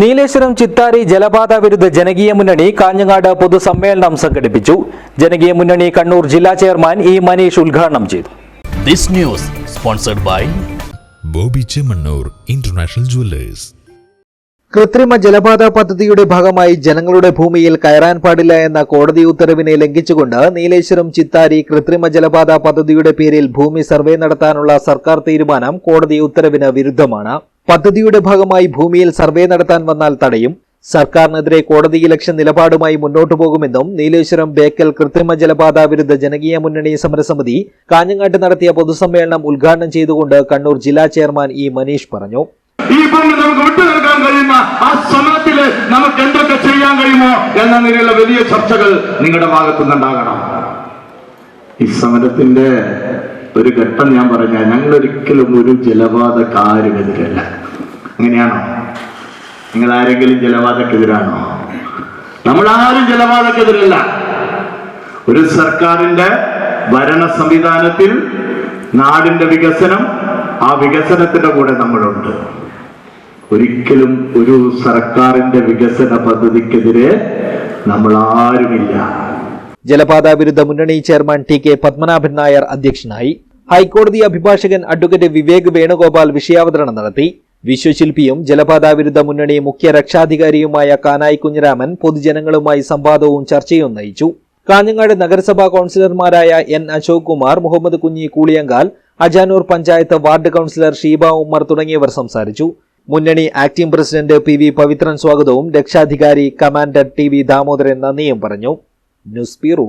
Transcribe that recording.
നീലേശ്വരം ചിത്താരി ജലപാത വിരുദ്ധ ജനകീയ മുന്നണി കാഞ്ഞങ്ങാട് പൊതുസമ്മേളനം സംഘടിപ്പിച്ചു. ജനകീയ മുന്നണി കണ്ണൂർ ജില്ലാ ചെയർമാൻ ഇ മനീഷ് ഉദ്ഘാടനം ചെയ്തു. This news sponsored by Bobby Chemmanur international jewellers. കൃത്രിമ ജലപാത പദ്ധതിയുടെ ഭാഗമായി ജനങ്ങളുടെ ഭൂമിയിൽ കയറാൻ പാടില്ല എന്ന കോടതി ഉത്തരവിനെ ലംഘിച്ചുകൊണ്ട് നീലേശ്വരം ചിത്താരി കൃത്രിമ ജലപാത പദ്ധതിയുടെ പേരിൽ ഭൂമി സർവേ നടത്താനുള്ള സർക്കാർ തീരുമാനം കോടതി ഉത്തരവിന് വിരുദ്ധമാണ്. പദ്ധതിയുടെ ഭാഗമായി ഭൂമിയിൽ സർവേ നടത്താൻ വന്നാൽ തടയും. സർക്കാരിനെതിരെ കോടതിയിലക്ഷ്യ നിലപാടുമായി മുന്നോട്ടു പോകുമെന്നും നീലേശ്വരം ബേക്കൽ കൃത്രിമ ജലപാത വിരുദ്ധ ജനകീയ മുന്നണി സമരസമിതി കാഞ്ഞങ്ങാട്ട് നടത്തിയ പൊതുസമ്മേളനം ഉദ്ഘാടനം ചെയ്തുകൊണ്ട് കണ്ണൂർ ജില്ലാ ചെയർമാൻ ഇ മനീഷ് പറഞ്ഞു. ഈ ഭൂമി നമുക്ക് വിട്ടു നൽകാൻ കഴിയുന്ന ആ സമരത്തിൽ നമുക്ക് എന്തൊക്കെ ചെയ്യാൻ കഴിയുമോ എന്ന നിലയിലുള്ള വലിയ ചർച്ചകൾ നിങ്ങളുടെ ഭാഗത്തുനിന്നുണ്ടാകണം. ഈ സമരത്തിന്റെ ഒരു ഘട്ടം ഞാൻ പറഞ്ഞ ഞങ്ങൾ ഒരിക്കലും ഒരു ജലപാതക്കാരുമെതിരല്ല അങ്ങനെയാണോ? നിങ്ങൾ ആരെങ്കിലും ജലപാതക്കെതിരാണോ നമ്മൾ ആരും ജലപാതക്കെതിരല്ല ഒരു സർക്കാരിന്റെ ഭരണ സംവിധാനത്തിൽ നാടിന്റെ വികസനം ആ വികസനത്തിന്റെ കൂടെ നമ്മളുണ്ട്. ഒരിക്കലും ഒരു സർക്കാരിന്റെ വികസന പദ്ധതിക്കെതിരെ നമ്മൾ ആരുമില്ല ജലപാത വിരുദ്ധ മുന്നണി chairman T K Padmanabhan Nair അധ്യക്ഷനായി ഹൈക്കോടതി അഭിഭാഷകൻ അഡ്വക്കേറ്റ് വിവേക് വേണുഗോപാൽ വിഷയാവതരണം നടത്തി. വിശ്വശില്പിയും ജലപാത വിരുദ്ധ മുന്നണി മുഖ്യ രക്ഷാധികാരിയുമായ കാനായി കുഞ്ഞിരാമൻ പൊതുജനങ്ങളുമായി സംവാദവും ചർച്ചയും നയിച്ചു. കാഞ്ഞങ്ങാട് നഗരസഭാ കൌൺസിലർമാരായ N Ashok Kumar Muhammad Kunhi Kooliyankal Ajanur panchayat ward councillor Sheeba Ummer തുടങ്ങിയവർ സംസാരിച്ചു. മുന്നണി acting president P V Pavithran സ്വാഗതവും രക്ഷാധികാരി കമാൻഡർ ടി വി ദാമോദരൻ നന്ദിയും പറഞ്ഞു. News bureau